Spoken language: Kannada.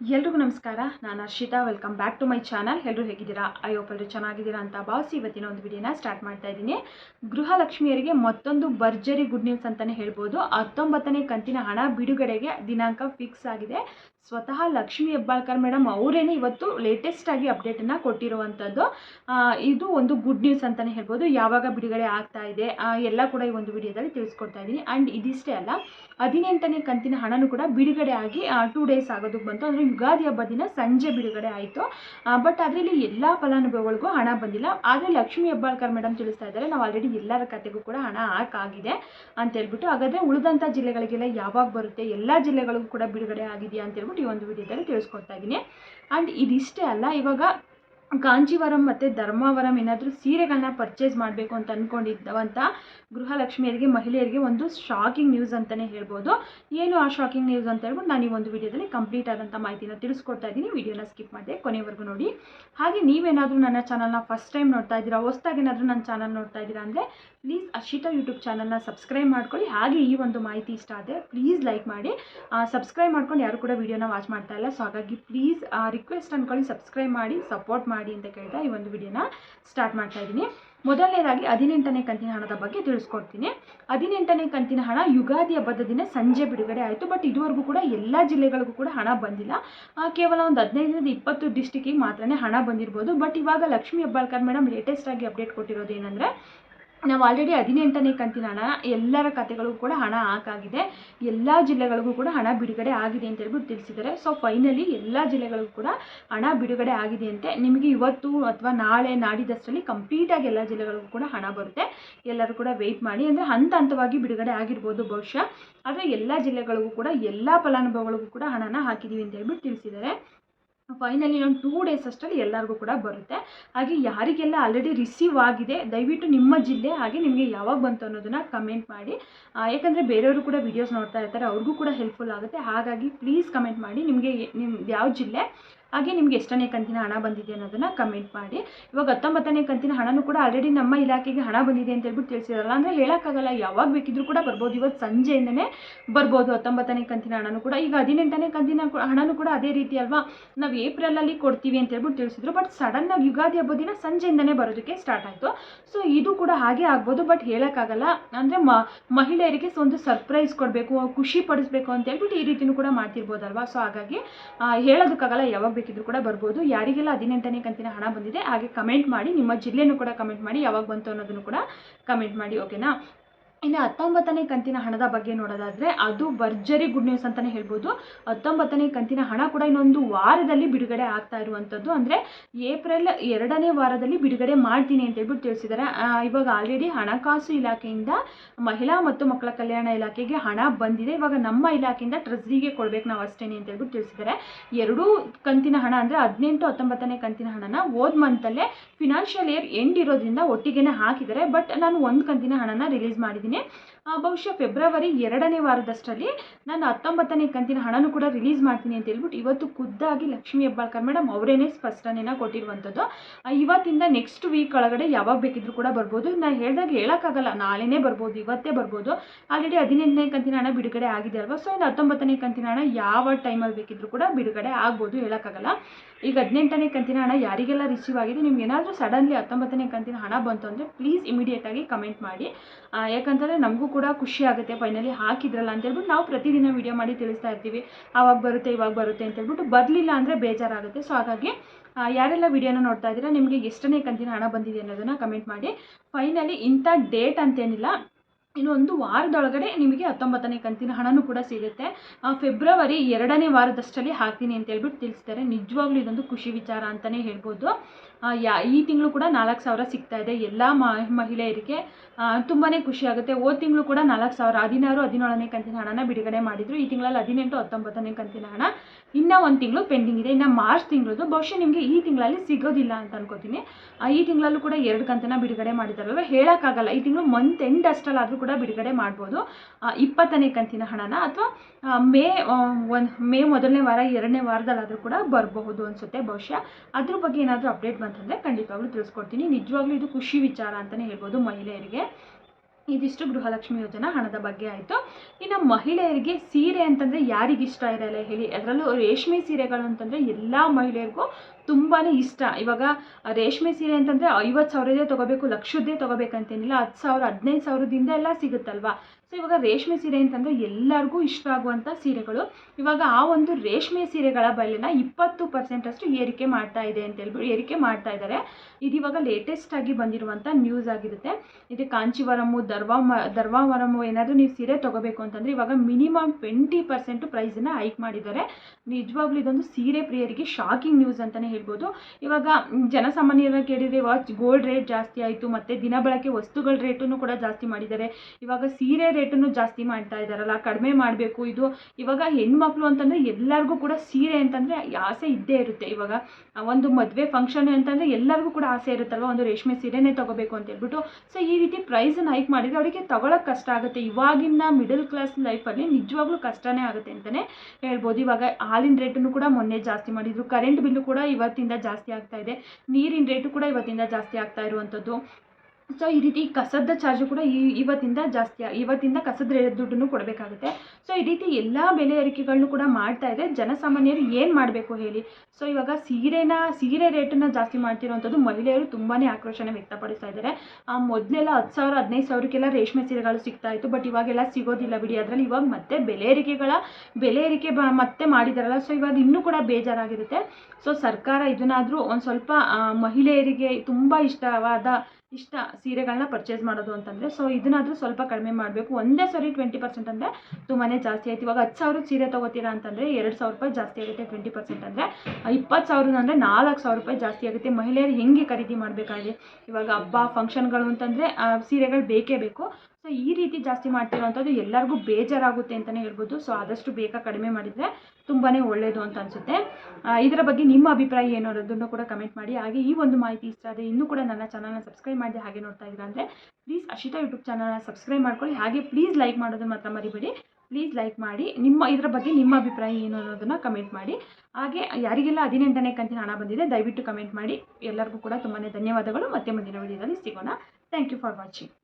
ಎಲ್ರಿಗೂ ನಮಸ್ಕಾರ. ನಾನು Harshita welcome back to my channel ಎಲ್ಲರೂ ಹೇಗಿದ್ದೀರಾ? ಐ ಎಲ್ಲರೂ ಚೆನ್ನಾಗಿದ್ದೀರಾ ಅಂತ ಭಾವಿಸಿ ಇವತ್ತಿನ ಒಂದು ವಿಡಿಯೋನ ಸ್ಟಾರ್ಟ್ ಮಾಡ್ತಾ ಇದ್ದೀನಿ. ಗೃಹಲಕ್ಷ್ಮಿಯರಿಗೆ ಮತ್ತೊಂದು ಭರ್ಜರಿ ಗುಡ್ ನ್ಯೂಸ್ ಅಂತಲೇ ಹೇಳ್ಬೋದು. ಹತ್ತೊಂಬತ್ತನೇ ಕಂತಿನ ಹಣ ಬಿಡುಗಡೆಗೆ ದಿನಾಂಕ ಫಿಕ್ಸ್ ಆಗಿದೆ. ಸ್ವತಃ ಲಕ್ಷ್ಮಿ ಹೆಬ್ಬಾಳ್ಕರ್ ಮೇಡಮ್ ಅವರೇನೆ ಇವತ್ತು ಲೇಟೆಸ್ಟ್ ಆಗಿ ಅಪ್ಡೇಟನ್ನು ಕೊಟ್ಟಿರುವಂಥದ್ದು ಇದು ಒಂದು ಗುಡ್ ನ್ಯೂಸ್ ಅಂತಲೇ ಹೇಳ್ಬೋದು. ಯಾವಾಗ ಬಿಡುಗಡೆ ಆಗ್ತಾ ಇದೆ ಎಲ್ಲ ಕೂಡ ಈ ಒಂದು ವಿಡಿಯೋದಲ್ಲಿ ತಿಳಿಸ್ಕೊಡ್ತಾ ಇದ್ದೀನಿ. ಆ್ಯಂಡ್ ಇದಿಷ್ಟೇ ಅಲ್ಲ, ಹದಿನೆಂಟನೇ ಕಂತಿನ ಹಣನೂ ಕೂಡ ಬಿಡುಗಡೆ ಆಗಿ ಟೂ ಡೇಸ್ ಆಗೋದಕ್ಕೆ ಬಂತು. ಅಂದರೆ ಯುಗಾದಿ ಹಬ್ಬ ದಿನ ಸಂಜೆ ಬಿಡುಗಡೆ ಆಯಿತು. ಬಟ್ ಅದರಲ್ಲಿ ಎಲ್ಲ ಫಲಾನುಭವಿಗಳಿಗೂ ಹಣ ಬಂದಿಲ್ಲ. ಆದರೆ ಲಕ್ಷ್ಮಿ ಹೆಬ್ಬಾಳ್ಕರ್ ಮೇಡಮ್ ತಿಳಿಸ್ತಾ ಇದ್ದಾರೆ, ನಾವು ಆಲ್ರೆಡಿ ಎಲ್ಲರ ಖಾತೆಗೂ ಕೂಡ ಹಣ ಹಾಕಾಗಿದೆ ಅಂತ ಹೇಳ್ಬಿಟ್ಟು. ಹಾಗಾದರೆ ಉಳಿದಂಥ ಜಿಲ್ಲೆಗಳಿಗೆಲ್ಲ ಯಾವಾಗ ಬರುತ್ತೆ, ಎಲ್ಲ ಜಿಲ್ಲೆಗಳಿಗೂ ಕೂಡ ಬಿಡುಗಡೆ ಆಗಿದೆಯಾ ಅಂತ ಹೇಳ್ಬಿಟ್ಟು ಈ ಒಂದು ವಿಡಿಯೋದಲ್ಲಿ ತಿಳಿಸ್ಕೊಡ್ತಾ ಇದ್ದೀನಿ. ಆ್ಯಂಡ್ ಇದಿಷ್ಟೇ ಅಲ್ಲ, ಇವಾಗ ಕಾಂಚೀವರಂ ಮತ್ತು ಧರ್ಮಾವರಂ ಏನಾದರೂ ಸೀರೆಗಳನ್ನ ಪರ್ಚೇಸ್ ಮಾಡಬೇಕು ಅಂತ ಅಂದ್ಕೊಂಡಿದ್ದವಂಥ ಗೃಹಲಕ್ಷ್ಮಿಯರಿಗೆ, ಮಹಿಳೆಯರಿಗೆ ಒಂದು ಶಾಕಿಂಗ್ ನ್ಯೂಸ್ ಅಂತಲೇ ಹೇಳ್ಬೋದು. ಏನು ಆ ಶಾಕಿಂಗ್ ನ್ಯೂಸ್ ಅಂತ ಹೇಳ್ಬೋದು ನಾನು ಈ ಒಂದು ವಿಡಿಯೋದಲ್ಲಿ ಕಂಪ್ಲೀಟ್ ಆದಂಥ ಮಾಹಿತಿನ ತಿಳಿಸ್ಕೊಡ್ತಾ ಇದ್ದೀನಿ. ವಿಡಿಯೋನ ಸ್ಕಿಪ್ ಮಾಡಿದೆ ಕೊನೆವರೆಗೂ ನೋಡಿ. ಹಾಗೆ ನೀವೇನಾದರೂ ನನ್ನ ಚಾನಲ್ನ ಫಸ್ಟ್ ಟೈಮ್ ನೋಡ್ತಾ ಇದ್ದೀರಾ, ಹೊಸ್ದಾಗಿ ಏನಾದರೂ ನನ್ನ ಚಾನಲ್ ನೋಡ್ತಾ ಇದ್ದೀರಾ ಅಂದರೆ ಪ್ಲೀಸ್ ಅಶಿತಾ ಯೂಟ್ಯೂಬ್ ಚಾನಲ್ನ ಸಬ್ಸ್ಕ್ರೈಬ್ ಮಾಡ್ಕೊಳ್ಳಿ. ಹಾಗೆ ಈ ಒಂದು ಮಾಹಿತಿ ಇಷ್ಟ ಆದರೆ ಪ್ಲೀಸ್ ಲೈಕ್ ಮಾಡಿ. ಸಬ್ಸ್ಕ್ರೈಬ್ ಮಾಡ್ಕೊಂಡು ಯಾರು ಕೂಡ ವೀಡಿಯೋನ ವಾಚ್ ಮಾಡ್ತಾ ಇಲ್ಲ. ಸೊ ಹಾಗಾಗಿ ಪ್ಲೀಸ್ ರಿಕ್ವೆಸ್ಟ್ ಅಂದ್ಕೊಳ್ಳಿ ಸಬ್ಸ್ಕ್ರೈಬ್ ಮಾಡಿ ಸಪೋರ್ಟ್ ಮಾಡಿ ಅಂತ ಕೇಳ್ತಾ ಈ ಒಂದು ವಿಡಿಯೋನ ಸ್ಟಾರ್ಟ್ ಮಾಡ್ತಾ ಇದ್ದೀನಿ. ಮೊದಲನೇದಾಗಿ ಹದಿನೆಂಟನೇ ಕಂತಿನ ಹಣದ ಬಗ್ಗೆ ತಿಳಿಸ್ಕೊಡ್ತೀನಿ. ಹದಿನೆಂಟನೇ ಕಂತಿನ ಹಣ ಯುಗಾದಿ ಹಬ್ಬದ ದಿನ ಸಂಜೆ ಬಿಡುಗಡೆ ಆಯಿತು. ಬಟ್ ಇದುವರೆಗೂ ಕೂಡ ಎಲ್ಲ ಜಿಲ್ಲೆಗಳಿಗೂ ಕೂಡ ಹಣ ಬಂದಿಲ್ಲ. ಕೇವಲ ಒಂದು ಹದಿನೈದರಿಂದ ಇಪ್ಪತ್ತು ಡಿಸ್ಟಿಕ್ಕಿಗೆ ಮಾತ್ರನೇ ಹಣ ಬಂದಿರ್ಬೋದು. ಬಟ್ ಇವಾಗ ಲಕ್ಷ್ಮಿ ಹೆಬ್ಬಾಳ್ಕರ್ ಮೇಡಮ್ ಲೇಟೆಸ್ಟ್ ಆಗಿ ಅಪ್ಡೇಟ್ ಕೊಟ್ಟಿರೋದು ಏನಂದರೆ ನಾವು ಆಲ್ರೆಡಿ ಹದಿನೆಂಟನೇ ಕಂತಿನ ಹಣ ಎಲ್ಲರ ಖಾತೆಗಳಿಗೂ ಕೂಡ ಹಣ ಹಾಕಾಗಿದೆ ಎಲ್ಲ ಜಿಲ್ಲೆಗಳಿಗೂ ಕೂಡ ಹಣ ಬಿಡುಗಡೆ ಆಗಿದೆ ಅಂತ ಹೇಳ್ಬಿಟ್ಟು ತಿಳಿಸಿದ್ದಾರೆ. ಸೊ ಫೈನಲಿ ಎಲ್ಲ ಜಿಲ್ಲೆಗಳಿಗೂ ಕೂಡ ಹಣ ಬಿಡುಗಡೆ ಆಗಿದೆ ಅಂತೆ. ನಿಮಗೆ ಇವತ್ತು ಅಥವಾ ನಾಳೆ ನಾಡಿದಷ್ಟರಲ್ಲಿ ಕಂಪ್ಲೀಟಾಗಿ ಎಲ್ಲ ಜಿಲ್ಲೆಗಳಿಗೂ ಕೂಡ ಹಣ ಬರುತ್ತೆ. ಎಲ್ಲರೂ ಕೂಡ ವೆಯ್ಟ್ ಮಾಡಿ. ಅಂದರೆ ಹಂತ ಹಂತವಾಗಿ ಬಿಡುಗಡೆ ಆಗಿರ್ಬೋದು ಬಹುಶಃ. ಆದರೆ ಎಲ್ಲ ಜಿಲ್ಲೆಗಳಿಗೂ ಕೂಡ ಎಲ್ಲ ಫಲಾನುಭವಿಗಳಿಗೂ ಕೂಡ ಹಣನ ಹಾಕಿದ್ದೀವಿ ಅಂತ ಹೇಳ್ಬಿಟ್ಟು ತಿಳಿಸಿದ್ದಾರೆ. ಫೈನಲಿ ಒಂದು ಟೂ ಡೇಸ್ ಅಷ್ಟರಲ್ಲಿ ಎಲ್ಲರಿಗೂ ಕೂಡ ಬರುತ್ತೆ. ಹಾಗೆ ಯಾರಿಗೆಲ್ಲ ಆಲ್ರೆಡಿ ರಿಸೀವ್ ಆಗಿದೆ, ದಯವಿಟ್ಟು ನಿಮ್ಮ ಜಿಲ್ಲೆ ಹಾಗೆ ನಿಮಗೆ ಯಾವಾಗ ಬಂತು ಅನ್ನೋದನ್ನು ಕಮೆಂಟ್ ಮಾಡಿ. ಯಾಕಂದರೆ ಬೇರೆಯವರು ಕೂಡ ವೀಡಿಯೋಸ್ ನೋಡ್ತಾ ಇರ್ತಾರೆ, ಅವ್ರಿಗೂ ಕೂಡ ಹೆಲ್ಪ್ಫುಲ್ ಆಗುತ್ತೆ. ಹಾಗಾಗಿ ಪ್ಲೀಸ್ ಕಮೆಂಟ್ ಮಾಡಿ, ನಿಮಗೆ ನಿಮ್ದು ಯಾವ ಜಿಲ್ಲೆ ಹಾಗೆ ನಿಮ್ಗೆ ಎಷ್ಟನೇ ಕಂತಿನ ಹಣ ಬಂದಿದೆ ಅನ್ನೋದನ್ನು ಕಮೆಂಟ್ ಮಾಡಿ. ಇವಾಗ ಹತ್ತೊಂಬತ್ತನೇ ಕಂತಿನ ಹಣನೂ ಕೂಡ ಆಲ್ರೆಡಿ ನಮ್ಮ ಇಲಾಖೆಗೆ ಹಣ ಬಂದಿದೆ ಅಂತ ಹೇಳ್ಬಿಟ್ಟು ತಿಳಿಸಿರಲ್ಲ ಅಂದರೆ ಹೇಳೋಕ್ಕಾಗಲ್ಲ, ಯಾವಾಗ ಬೇಕಿದ್ರೂ ಕೂಡ ಬರ್ಬೋದು. ಇವತ್ತು ಸಂಜೆಯಿಂದನೇ ಬರ್ಬೋದು ಹತ್ತೊಂಬತ್ತನೇ ಕಂತಿನ ಹಣನೂ ಕೂಡ. ಈಗ ಹದಿನೆಂಟನೇ ಕಂತಿನ ಹಣನೂ ಕೂಡ ಅದೇ ರೀತಿ ಅಲ್ವಾ? ನಾವು ಏಪ್ರಿಲಲ್ಲಿ ಕೊಡ್ತೀವಿ ಅಂತ ಹೇಳ್ಬಿಟ್ಟು ತಿಳಿಸಿದ್ರು ಬಟ್ ಸಡನ್ನಾಗಿ ಯುಗಾದಿ ಹಬ್ಬ ದಿನ ಸಂಜೆಯಿಂದನೇ ಬರೋದಕ್ಕೆ ಸ್ಟಾರ್ಟ್ ಆಯಿತು. ಸೊ ಇದು ಕೂಡ ಹಾಗೆ ಆಗ್ಬೋದು ಬಟ್ ಹೇಳೋಕ್ಕಾಗಲ್ಲ. ಅಂದರೆ ಮಹಿಳೆಯರಿಗೆ ಒಂದು ಸರ್ಪ್ರೈಸ್ ಕೊಡಬೇಕು, ಖುಷಿ ಪಡಿಸ್ಬೇಕು ಅಂತ ಹೇಳ್ಬಿಟ್ಟು ಈ ರೀತಿನೂ ಕೂಡ ಮಾಡ್ತಿರ್ಬೋದಲ್ವಾ? ಸೊ ಹಾಗಾಗಿ ಹೇಳೋದಕ್ಕಾಗಲ್ಲ, ಯಾವಾಗ ಬೇಕಿದ್ರೂ ಕೂಡ ಬರ್ಬೋದು. ಯಾರಿಗೆಲ್ಲ ಹದಿನೆಂಟನೇ ಕಂತಿನ ಹಣ ಬಂದಿದೆ, ಹಾಗೆ ಕಮೆಂಟ್ ಮಾಡಿ, ನಿಮ್ಮ ಜಿಲ್ಲೆನೂ ಕೂಡ ಕಮೆಂಟ್ ಮಾಡಿ, ಯಾವಾಗ ಬಂತು ಅನ್ನೋದನ್ನು ಕೂಡ ಕಮೆಂಟ್ ಮಾಡಿ ಓಕೆನಾ ಇನ್ನು ಹತ್ತೊಂಬತ್ತನೇ ಕಂತಿನ ಹಣದ ಬಗ್ಗೆ ನೋಡೋದಾದರೆ, ಅದು ಭರ್ಜರಿ ಗುಡ್ ನ್ಯೂಸ್ ಅಂತಲೇ ಹೇಳ್ಬೋದು. ಹತ್ತೊಂಬತ್ತನೇ ಕಂತಿನ ಹಣ ಕೂಡ ಇನ್ನೊಂದು ವಾರದಲ್ಲಿ ಬಿಡುಗಡೆ ಆಗ್ತಾ ಇರುವಂಥದ್ದು. ಅಂದರೆ ಏಪ್ರಿಲ್ ಎರಡನೇ ವಾರದಲ್ಲಿ ಬಿಡುಗಡೆ ಮಾಡ್ತೀನಿ ಅಂತ ಹೇಳ್ಬಿಟ್ಟು ತಿಳಿಸಿದ್ದಾರೆ. ಇವಾಗ ಆಲ್ರೆಡಿ ಹಣಕಾಸು ಇಲಾಖೆಯಿಂದ ಮಹಿಳಾ ಮತ್ತು ಮಕ್ಕಳ ಕಲ್ಯಾಣ ಇಲಾಖೆಗೆ ಹಣ ಬಂದಿದೆ. ಇವಾಗ ನಮ್ಮ ಇಲಾಖೆಯಿಂದ ಟ್ರಸ್ಟಿಗೆ ಕೊಡ್ಬೇಕು ನಾವು ಅಷ್ಟೇನೆ ಅಂತ ಹೇಳ್ಬಿಟ್ಟು ತಿಳಿಸಿದ್ದಾರೆ. ಎರಡೂ ಕಂತಿನ ಹಣ ಅಂದರೆ ಹದಿನೆಂಟು ಹತ್ತೊಂಬತ್ತನೇ ಕಂತಿನ ಹಣನ ಓದ್ ಮಂತಲ್ಲೇ ಫಿನಾನ್ಷಿಯಲ್ ಇಯರ್ ಎಂಡ್ ಇರೋದ್ರಿಂದ ಒಟ್ಟಿಗೆನೇ ಹಾಕಿದ್ದಾರೆ. ಬಟ್ ನಾನು ಒಂದು ಕಂತಿನ ಹಣನ ರಿಲೀಸ್ ಮಾಡಿದ್ದೀನಿ. ಆ, ಬಹುಶಃ ಫೆಬ್ರವರಿ ಎರಡನೇ ವಾರದಷ್ಟರಲ್ಲಿ ನಾನು ಹತ್ತೊಂಬತ್ತನೇ ಕಂತಿನ ಹಣನೂ ಕೂಡ ರಿಲೀಸ್ ಮಾಡ್ತೀನಿ ಅಂತ ಹೇಳ್ಬಿಟ್ಟು ಇವತ್ತು ಖುದ್ದಾಗಿ ಲಕ್ಷ್ಮಿ ಹೆಬ್ಬಾಳ್ಕರ್ ಮೇಡಮ್ ಅವರೇನೇ ಸ್ಪಷ್ಟನೆನ ಕೊಟ್ಟಿರುವಂಥದ್ದು. ಇವತ್ತಿಂದ ನೆಕ್ಸ್ಟ್ ವೀಕ್ ಒಳಗಡೆ ಯಾವಾಗ ಬೇಕಿದ್ರು ಕೂಡ ಬರ್ಬೋದು. ನಾನು ಹೇಳ್ದಾಗ ಹೇಳೋಕ್ಕಾಗಲ್ಲ, ನಾಳೆನೇ ಬರ್ಬೋದು, ಇವತ್ತೇ ಬರ್ಬೋದು. ಆಲ್ರೆಡಿ ಹದಿನೆಂಟನೇ ಕಂತಿನ ಹಣ ಬಿಡುಗಡೆ ಆಗಿದೆ ಅಲ್ವಾ? ಸೊ ಇನ್ನು ಹತ್ತೊಂಬತ್ತನೇ ಕಂತಿನ ಹಣ ಯಾವ ಟೈಮಲ್ಲಿ ಬೇಕಿದ್ರೂ ಕೂಡ ಬಿಡುಗಡೆ ಆಗ್ಬೋದು ಹೇಳೋಕ್ಕಾಗಲ್ಲ. ಈಗ ಹದಿನೆಂಟನೇ ಕಂತಿನ ಹಣ ಯಾರಿಗೆಲ್ಲ ರಿಸೀವ್ ಆಗಿದೆ? ನಿಮ್ಗೆ ಏನಾದರೂ ಸಡನ್ಲಿ ಹತ್ತೊಂಬತ್ತನೇ ಕಂತಿನ ಹಣ ಬಂತು ಅಂದರೆ ಪ್ಲೀಸ್ ಇಮಿಡಿಯೇಟಾಗಿ ಕಮೆಂಟ್ ಮಾಡಿ. ಯಾಕಂತಂದರೆ ನಮಗೂ ಕೂಡ ಖುಷಿ ಆಗುತ್ತೆ ಫೈನಲಿ ಹಾಕಿದ್ರಲ್ಲ ಅಂತ ಹೇಳ್ಬಿಟ್ಟು ನಾವು ಪ್ರತಿದಿನ ವಿಡಿಯೋ ಮಾಡಿ ತಿಳಿಸ್ತಾ ಇರ್ತೀವಿ. ಆವಾಗ ಬರುತ್ತೆ, ಇವಾಗ ಬರುತ್ತೆ ಅಂತ ಹೇಳ್ಬಿಟ್ಟು ಬರಲಿಲ್ಲ ಅಂದರೆ ಬೇಜಾರಾಗುತ್ತೆ. ಸೊ ಹಾಗಾಗಿ ಯಾರೆಲ್ಲ ವಿಡಿಯೋನ ನೋಡ್ತಾ ಇದ್ದೀರಾ, ನಿಮಗೆ ಎಷ್ಟನೇ ಕಂತಿನ ಹಣ ಬಂದಿದೆ ಅನ್ನೋದನ್ನು ಕಮೆಂಟ್ ಮಾಡಿ. ಫೈನಲಿ ಇಂಥ ಡೇಟ್ ಅಂತೇನಿಲ್ಲ, ಇನ್ನು ಒಂದು ವಾರದೊಳಗಡೆ ನಿಮಗೆ ಹತ್ತೊಂಬತ್ತನೇ ಕಂತಿನ ಹಣನೂ ಕೂಡ ಸಿಗುತ್ತೆ. ಫೆಬ್ರವರಿ ಎರಡನೇ ವಾರದಷ್ಟರಲ್ಲಿ ಹಾಕ್ತೀನಿ ಅಂತ ಹೇಳ್ಬಿಟ್ಟು ತಿಳಿಸ್ತಾರೆ. ನಿಜವಾಗ್ಲೂ ಇದೊಂದು ಖುಷಿ ವಿಚಾರ ಅಂತಲೇ ಹೇಳ್ಬೋದು. ಯಾ, ಈ ತಿಂಗಳು ಕೂಡ ನಾಲ್ಕು ಸಾವಿರ ಸಿಗ್ತಾ ಇದೆ. ಎಲ್ಲ ಮಹಿಳೆಯರಿಗೆ ತುಂಬಾ ಖುಷಿ ಆಗುತ್ತೆ. ಹೋದ ತಿಂಗಳು ಕೂಡ ನಾಲ್ಕು ಸಾವಿರ, ಹದಿನಾರು, ಹದಿನೇಳನೇ ಕಂತಿನ ಹಣನ ಬಿಡುಗಡೆ ಮಾಡಿದ್ರು. ಈ ತಿಂಗಳಲ್ಲಿ ಹದಿನೆಂಟು, ಹತ್ತೊಂಬತ್ತನೇ ಕಂತಿನ ಹಣ ಇನ್ನೂ ಒಂದು ತಿಂಗಳು ಪೆಂಡಿಂಗ್ ಇದೆ. ಇನ್ನು ಮಾರ್ಚ್ ತಿಂಗಳದು, ಬಹುಶಃ ನಿಮಗೆ ಈ ತಿಂಗಳಲ್ಲಿ ಸಿಗೋದಿಲ್ಲ ಅಂತ ಅನ್ಕೋತೀನಿ. ಈ ತಿಂಗಳಲ್ಲೂ ಕೂಡ ಎರಡು ಕಂತನ್ನ ಬಿಡುಗಡೆ ಮಾಡಿದಾರಲ್ವ? ಹೇಳೋಕ್ಕಾಗಲ್ಲ. ಈ ತಿಂಗಳು ಮಂತ್ ಎಂಡ್ ಅಷ್ಟಲ್ಲಾದರೂ ಕೂಡ ಬಿಡುಗಡೆ ಮಾಡ್ಬೋದು. ಇಪ್ಪತ್ತನೇ ಕಂತಿನ ಹಣನ ಅಥವಾ ಮೇ ಒಂದು, ಮೇ ಮೊದಲನೇ ವಾರ, ಎರಡನೇ ವಾರದಲ್ಲಾದರೂ ಕೂಡ ಬರಬಹುದು ಅನಿಸುತ್ತೆ ಬಹುಶಃ. ಅದ್ರ ಬಗ್ಗೆ ಏನಾದರೂ ಅಪ್ಡೇಟ್ ಬಂತಂದರೆ ಖಂಡಿತವಾಗ್ಲೂ ತಿಳಿಸ್ಕೊಡ್ತೀನಿ. ನಿಜವಾಗ್ಲೂ ಇದು ಖುಷಿ ವಿಚಾರ ಅಂತಲೇ ಹೇಳ್ಬೋದು ಮಹಿಳೆಯರಿಗೆ. ಇದಿಷ್ಟು ಗೃಹಲಕ್ಷ್ಮಿ ಯೋಜನಾ ಹಣದ ಬಗ್ಗೆ ಆಯಿತು. ಇನ್ನು ಮಹಿಳೆಯರಿಗೆ ಸೀರೆ ಅಂತಂದರೆ ಯಾರಿಗಿಷ್ಟ ಇರಲ್ಲ ಹೇಳಿ. ಅದರಲ್ಲೂ ರೇಷ್ಮೆ ಸೀರೆಗಳು ಅಂತಂದರೆ ಎಲ್ಲ ಮಹಿಳೆಯರಿಗೂ ತುಂಬಾ ಇಷ್ಟ. ಇವಾಗ ರೇಷ್ಮೆ ಸೀರೆ ಅಂತಂದರೆ ಐವತ್ತು ಸಾವಿರದೇ ತೊಗೋಬೇಕು, ಲಕ್ಷದ್ದೇ ತೊಗೋಬೇಕಂತೇನಿಲ್ಲ, ಹತ್ತು ಸಾವಿರ, ಹದಿನೈದು ಸಾವಿರದಿಂದ ಎಲ್ಲ ಸಿಗುತ್ತಲ್ವಾ? ಸೊ ಇವಾಗ ರೇಷ್ಮೆ ಸೀರೆ ಅಂತಂದರೆ ಎಲ್ಲರಿಗೂ ಇಷ್ಟ ಆಗುವಂಥ ಸೀರೆಗಳು. ಇವಾಗ ಆ ಒಂದು ರೇಷ್ಮೆ ಸೀರೆಗಳ ಬೆಲೆನ ಇಪ್ಪತ್ತು ಪರ್ಸೆಂಟಷ್ಟು ಏರಿಕೆ ಮಾಡ್ತಾ ಇದೆ ಅಂತ ಹೇಳ್ಬಿಟ್ಟು, ಏರಿಕೆ ಮಾಡ್ತಾ ಇದ್ದಾರೆ ಇದು ಇವಾಗ ಲೇಟೆಸ್ಟ್ ಆಗಿ ಬಂದಿರುವಂಥ ನ್ಯೂಸ್ ಆಗಿರುತ್ತೆ. ಇದು ಕಾಂಚಿವರಮು ದರ್ವಾಮ ದರ್ವಾವರಮು ಏನಾದರೂ ನೀವು ಸೀರೆ ತೊಗೋಬೇಕು ಅಂತಂದರೆ ಇವಾಗ ಮಿನಿಮಮ್ ಟ್ವೆಂಟಿ ಪರ್ಸೆಂಟು ಪ್ರೈಸನ್ನು ಹೈಕ್ ಮಾಡಿದ್ದಾರೆ. ನಿಜವಾಗ್ಲೂ ಇದೊಂದು ಸೀರೆ ಪ್ರಿಯರಿಗೆ ಶಾಕಿಂಗ್ ನ್ಯೂಸ್ ಅಂತಲೇ ಹೇಳ್ಬೋದು. ಇವಾಗ ಜನಸಾಮಾನ್ಯರ ಕೇಳಿದರೆ ವಾಚ್ ಗೋಲ್ಡ್ ರೇಟ್ ಜಾಸ್ತಿ ಆಯಿತು, ಮತ್ತು ದಿನಬಳಕೆ ವಸ್ತುಗಳ ರೇಟನ್ನು ಕೂಡ ಜಾಸ್ತಿ ಮಾಡಿದ್ದಾರೆ. ಇವಾಗ ಸೀರೆ ರೇಟನ್ನು ಜಾಸ್ತಿ ಮಾಡ್ತಾ ಇದ್ದಾರಲ್ಲ, ಕಡಿಮೆ ಮಾಡಬೇಕು ಇದು. ಇವಾಗ ಹೆಣ್ಮಕ್ಳು ಅಂತಂದರೆ ಎಲ್ಲರಿಗೂ ಕೂಡ ಸೀರೆ ಅಂತಂದರೆ ಆಸೆ ಇದ್ದೇ ಇರುತ್ತೆ. ಇವಾಗ ಒಂದು ಮದುವೆ ಫಂಕ್ಷನ್ ಅಂತಂದರೆ ಎಲ್ಲರಿಗೂ ಕೂಡ ಆಸೆ ಇರುತ್ತಲ್ವ, ಒಂದು ರೇಷ್ಮೆ ಸೀರೆನೇ ತೊಗೋಬೇಕು ಅಂತ ಹೇಳ್ಬಿಟ್ಟು. ಸೊ ಈ ರೀತಿ ಪ್ರೈಸನ್ನು ಹೈಕ್ ಮಾಡಿದರೆ ಅವರಿಗೆ ತೊಗೊಳಕ್ಕೆ ಕಷ್ಟ ಆಗುತ್ತೆ. ಇವಾಗಿನ ಮಿಡಲ್ ಕ್ಲಾಸ್ ಲೈಫಲ್ಲಿ ನಿಜವಾಗ್ಲೂ ಕಷ್ಟನೇ ಆಗುತ್ತೆ ಅಂತಲೇ ಹೇಳ್ಬೋದು. ಇವಾಗ ಹಾಲಿನ ರೇಟನ್ನು ಕೂಡ ಮೊನ್ನೆ ಜಾಸ್ತಿ ಮಾಡಿದರು. ಕರೆಂಟ್ ಬಿಲ್ಲು ಕೂಡ ಇವತ್ತಿಂದ ಜಾಸ್ತಿ ಆಗ್ತಾ ಇದೆ. ನೀರಿನ ರೇಟು ಕೂಡ ಇವತ್ತಿಂದ ಜಾಸ್ತಿ ಆಗ್ತಾ ಇರುವಂಥದ್ದು ಸೊ ಈ ರೀತಿ ಕಸದ ಚಾರ್ಜು ಕೂಡ ಈ ಇವತ್ತಿಂದ ಜಾಸ್ತಿ ಇವತ್ತಿಂದ ಕಸದ ದುಡ್ಡನ್ನು ಕೊಡಬೇಕಾಗುತ್ತೆ. ಸೊ ಈ ರೀತಿ ಎಲ್ಲ ಬೆಲೆ ಏರಿಕೆಗಳನ್ನು ಕೂಡ ಮಾಡ್ತಾ ಇದೆ. ಜನಸಾಮಾನ್ಯರು ಏನು ಮಾಡಬೇಕು ಹೇಳಿ? ಸೊ ಇವಾಗ ಸೀರೆನ ಸೀರೆ ರೇಟನ್ನು ಜಾಸ್ತಿ ಮಾಡ್ತಿರೋವಂಥದ್ದು ಮಹಿಳೆಯರು ತುಂಬಾ ಆಕ್ರೋಶನ ವ್ಯಕ್ತಪಡಿಸ್ತಾ ಇದ್ದಾರೆ. ಮೊದಲೆಲ್ಲ ಹತ್ತು ಸಾವಿರ, ಹದಿನೈದು ಸಾವಿರಕ್ಕೆಲ್ಲ ರೇಷ್ಮೆ ಸೀರೆಗಳು ಸಿಗ್ತಾ ಇತ್ತು ಬಟ್ ಇವಾಗೆಲ್ಲ ಸಿಗೋದಿಲ್ಲ ಬಿಡಿ. ಅದರಲ್ಲಿ ಇವಾಗ ಮತ್ತೆ ಬೆಲೆ ಏರಿಕೆಗಳ ಬೆಲೆ ಏರಿಕೆ ಮತ್ತೆ ಮಾಡಿದಾರಲ್ಲ. ಸೊ ಇವಾಗ ಇನ್ನೂ ಕೂಡ ಬೇಜಾರಾಗಿರುತ್ತೆ. ಸೊ ಸರ್ಕಾರ ಇದನ್ನಾದರೂ ಒಂದು ಸ್ವಲ್ಪ ಮಹಿಳೆಯರಿಗೆ ತುಂಬ ಇಷ್ಟವಾದ ಇಷ್ಟ ಸೀರೆಗಳನ್ನ ಪರ್ಚೇಸ್ ಮಾಡೋದು ಅಂತಂದರೆ ಸೊ ಇದನ್ನಾದರೂ ಸ್ವಲ್ಪ ಕಡಿಮೆ ಮಾಡಬೇಕು. ಒಂದೇ ಸರಿ ಟ್ವೆಂಟಿ ಪರ್ಸೆಂಟ್ ಅಂದರೆ ತುಂಬಾ ಜಾಸ್ತಿ ಆಯ್ತು. ಇವಾಗ ಹತ್ತು ಸಾವಿರ ಸೀರೆ ತೊಗೋತೀರಾ ಅಂತಂದರೆ ಎರಡು ಸಾವಿರ ರೂಪಾಯಿ ಜಾಸ್ತಿ ಆಗುತ್ತೆ ಟ್ವೆಂಟಿ ಪರ್ಸೆಂಟ್ ಅಂದರೆ. ಇಪ್ಪತ್ತು ಸಾವಿರದ ಅಂದರೆ ನಾಲ್ಕು ಸಾವಿರ ರೂಪಾಯಿ ಜಾಸ್ತಿ ಆಗುತ್ತೆ. ಮಹಿಳೆಯರು ಹೆಂಗೆ ಖರೀದಿ ಮಾಡಬೇಕಾಗಿದೆ? ಇವಾಗ ಹಬ್ಬ ಫಂಕ್ಷನ್ಗಳು ಅಂತಂದರೆ ಸೀರೆಗಳು ಬೇಕೇ ಬೇಕು. ಸೊ ಈ ರೀತಿ ಜಾಸ್ತಿ ಮಾಡ್ತಿರೋವಂಥದ್ದು ಎಲ್ಲರಿಗೂ ಬೇಜಾರಾಗುತ್ತೆ ಅಂತಲೇ ಹೇಳ್ಬೋದು. ಸೊ ಆದಷ್ಟು ಬೇಗ ಕಡಿಮೆ ಮಾಡಿದರೆ ತುಂಬಾ ಒಳ್ಳೆಯದು ಅಂತ ಅನಿಸುತ್ತೆ. ಇದರ ಬಗ್ಗೆ ನಿಮ್ಮ ಅಭಿಪ್ರಾಯ ಏನು ಅನ್ನೋದನ್ನು ಕೂಡ ಕಮೆಂಟ್ ಮಾಡಿ. ಹಾಗೆ ಈ ಒಂದು ಮಾಹಿತಿ ಇಷ್ಟ ಆದರೆ ಇನ್ನೂ ಕೂಡ ನನ್ನ ಚಾನಲ್ನ ಸಬ್ಸ್ಕ್ರೈಬ್ ಮಾಡಿ ಹಾಗೆ ನೋಡ್ತಾ ಇದ್ದೀರಾ ಅಂದರೆ ಪ್ಲೀಸ್ ಅಶಿತಾ ಯೂಟ್ಯೂಬ್ ಚಾನಲ್ನ ಸಬ್ಸ್ಕ್ರೈಬ್ ಮಾಡ್ಕೊಳ್ಳಿ. ಹಾಗೆ ಪ್ಲೀಸ್ ಲೈಕ್ ಮಾಡೋದನ್ನು ಮಾತ್ರ ಮರಿಬೇಡಿ. ಪ್ಲೀಸ್ ಲೈಕ್ ಮಾಡಿ. ನಿಮ್ಮ, ಇದರ ಬಗ್ಗೆ ನಿಮ್ಮ ಅಭಿಪ್ರಾಯ ಏನು ಅನ್ನೋದನ್ನು ಕಮೆಂಟ್ ಮಾಡಿ. ಹಾಗೆ ಯಾರಿಗೆಲ್ಲ ಹದಿನೆಂಟನೇ ಕಂತಿನ ಹಣ ಬಂದಿದೆ ದಯವಿಟ್ಟು ಕಮೆಂಟ್ ಮಾಡಿ. ಎಲ್ಲರಿಗೂ ಕೂಡ ತುಂಬಾ ಧನ್ಯವಾದಗಳು. ಮತ್ತೆ ಮುಂದಿನ ವಿಡಿಯೋದಲ್ಲಿ ಸಿಗೋಣ. Thank you for watching